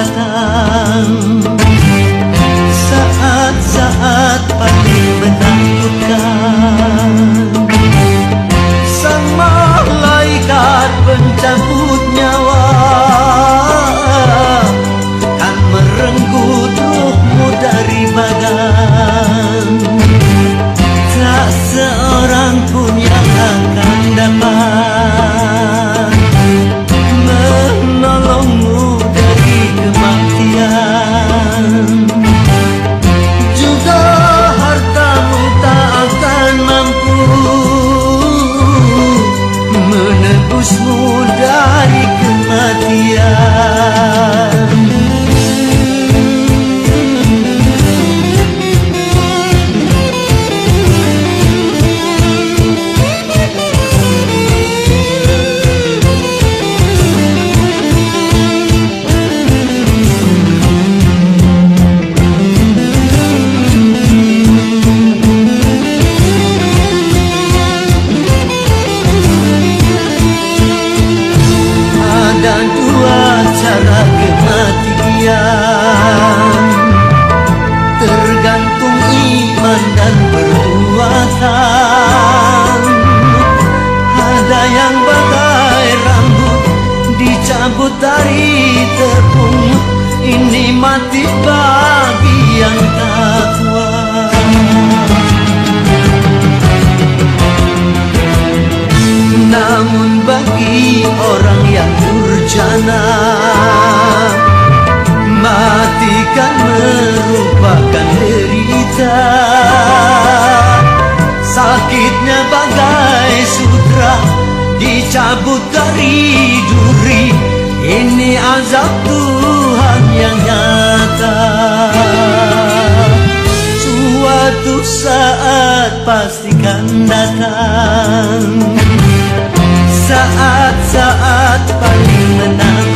saat pastikan Ada dua cara kematian. Tergantung iman dan perbuatan. Ada yang bagai rambut Dicabut dari tepung Ini mati bagi yang takwa Namun bagi orang yang durjana Mati kan merupakan derita. Sakitnya bagai sutra Dicabut dari duri. Ini azab Tuhan yang nyata. Suatu saat pastikan datang. Saat-saat nada.